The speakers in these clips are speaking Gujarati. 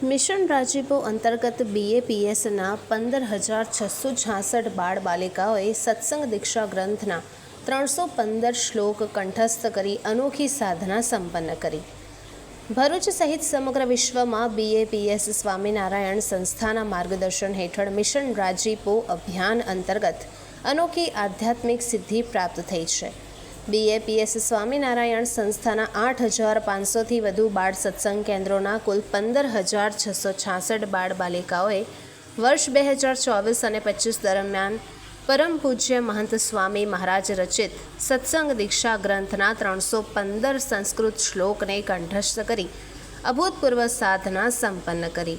મિશન રાજીપો અંતર્ગત બીએપીએસના પંદર હજાર છસો છાસઠ બાળ બાલિકાઓએ સત્સંગ દીક્ષા ગ્રંથના ત્રણસો પંદર શ્લોક કંઠસ્થ કરી અનોખી સાધના સંપન્ન કરી. ભરૂચ સહિત સમગ્ર વિશ્વમાં બીએપીએસ સ્વામિનારાયણ સંસ્થાના માર્ગદર્શન હેઠળ મિશન રાજીપો અભિયાન અંતર્ગત અનોખી આધ્યાત્મિક સિદ્ધિ પ્રાપ્ત થઈ છે. બીએપીએસ સ્વામિનારાયણ સંસ્થાના આઠ હજાર પાંચસોથી વધુ બાળ સત્સંગ કેન્દ્રોના કુલ પંદર હજાર છસો છાસઠ બાળ બાલિકાઓએ વર્ષ બે હજાર ચોવીસ અને પચીસ દરમિયાન પરમ પૂજ્ય મહંત સ્વામી મહારાજ રચિત સત્સંગ દીક્ષા ગ્રંથના ત્રણસો પંદર સંસ્કૃત શ્લોકને કંઠસ્થ કરી અભૂતપૂર્વ સાધના સંપન્ન કરી.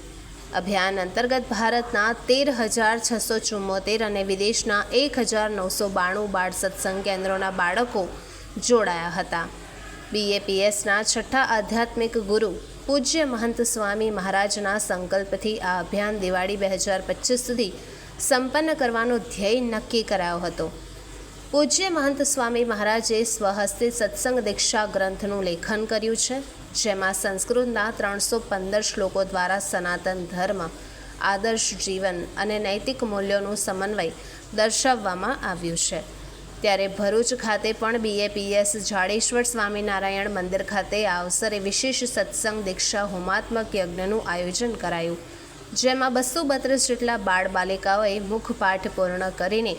અભિયાન અંતર્ગત ભારતના તેર હજાર છસો ચુમ્મોતેર અને વિદેશના એક હજાર નવસો બાણું બાળ સત્સંગ કેન્દ્રોના બાળકો જોડાયા હતા. બીએપીએસના છઠ્ઠા આધ્યાત્મિક ગુરુ પૂજ્ય મહંત સ્વામી મહારાજના સંકલ્પથી આ અભિયાન દિવાળી બે હજાર પચીસ સુધી સંપન્ન કરવાનો ધ્યેય નક્કી કરાયો હતો. પૂજ્ય મહંત સ્વામી મહારાજે સ્વહસ્તે સત્સંગ દીક્ષા ગ્રંથનું લેખન કર્યું છે. જેમાં સંસ્કૃતના ત્રણસો પંદર શ્લોકો દ્વારા સનાતન ધર્મ, આદર્શ જીવન અને નૈતિક મૂલ્યોનું સમન્વય દર્શાવવામાં આવ્યું છે. ત્યારે ભરૂચ ખાતે પણ બીએપીએસ જાડેશ્વર સ્વામિનારાયણ મંદિર ખાતે આ અવસરે વિશેષ સત્સંગ દીક્ષા હોમાત્મક યજ્ઞનું આયોજન કરાયું. જેમાં બસો બત્રીસ જેટલા બાળ બાલિકાઓએ મુખપાઠ પૂર્ણ કરીને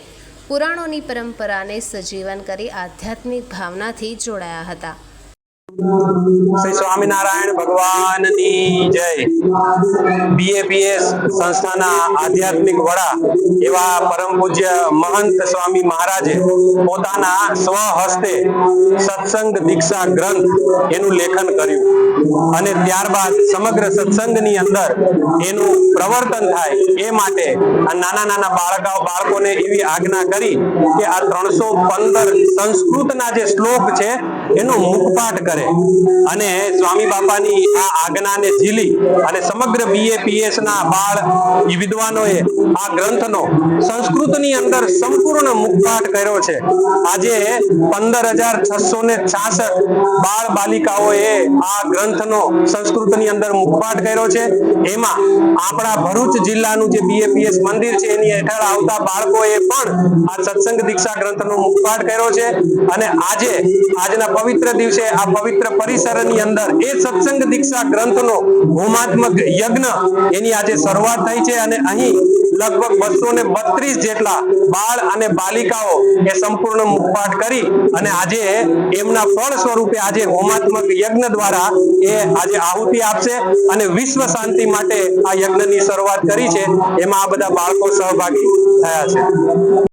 પુરાણોની પરંપરાને સજીવન કરી આધ્યાત્મિક ભાવનાથી જોડાયા હતા. શ્રી સ્વામિનારાયણ ભગવાનની જય. બીએપીએસ સંસ્થાના આધ્યાત્મિક વડા એવા પરમ પૂજ્ય મહંત સ્વામી મહારાજે પોતાના સ્વહસ્તે સત્સંગ દીક્ષા ગ્રંથ એનું લેખન કર્યું. અને ત્યારબાદ સમગ્ર સત્સંગની અંદર એનું પ્રવર્તન થાય એ માટે આ નાના નાના બાળકાઓ, બાળકોને એવી આજ્ઞા કરી કે આ ત્રણસો પંદર સંસ્કૃતના જે શ્લોક છે એનો મુખપાઠ કરે. અને સ્વામી બાપાની આ આજ્ઞાને ઝીલી અને સમગ્ર બીએપીએસ ના બાળ વિદ્વાનોએ આ ગ્રંથનો સંસ્કૃતની અંદર સંપૂર્ણ મુખપાઠ કર્યો છે. આજે પંદર હજાર છસો ને છાસઠ બાળ બાલિકાઓએ આ ગ્રંથનો સંસ્કૃતની અંદર મુખપાઠ કર્યો છે. એમાં આપણા ભરૂચ જિલ્લાનું જે બીએપીએસ મંદિર છે, એની હેઠળ આવતા બાળકોએ પણ આ સત્સંગ દીક્ષા ગ્રંથનો મુખપાઠ કર્યો છે. અને આજે, આજના પવિત્ર દિવસે આ પવિત્ર પરિસરની અંદર એ સત્સંગ દીક્ષા ગ્રંથનો હોમાત્મક યજ્ઞ એની આજે શરૂઆત થઈ છે અને અહીં લગભગ બસો ને બત્રીસ જેટલા બાળ અને બાલિકાઓ એ સંપૂર્ણ મુખપાઠ કરી અને આજે એમના ફળ સ્વરૂપે આજે હોમાત્મક યજ્ઞ દ્વારા એ આજે આહુતિ આપશે અને વિશ્વ શાંતિ માટે આ યજ્ઞની શરૂઆત કરી છે. એમાં આ બધા બાળકો સહભાગી થયા છે.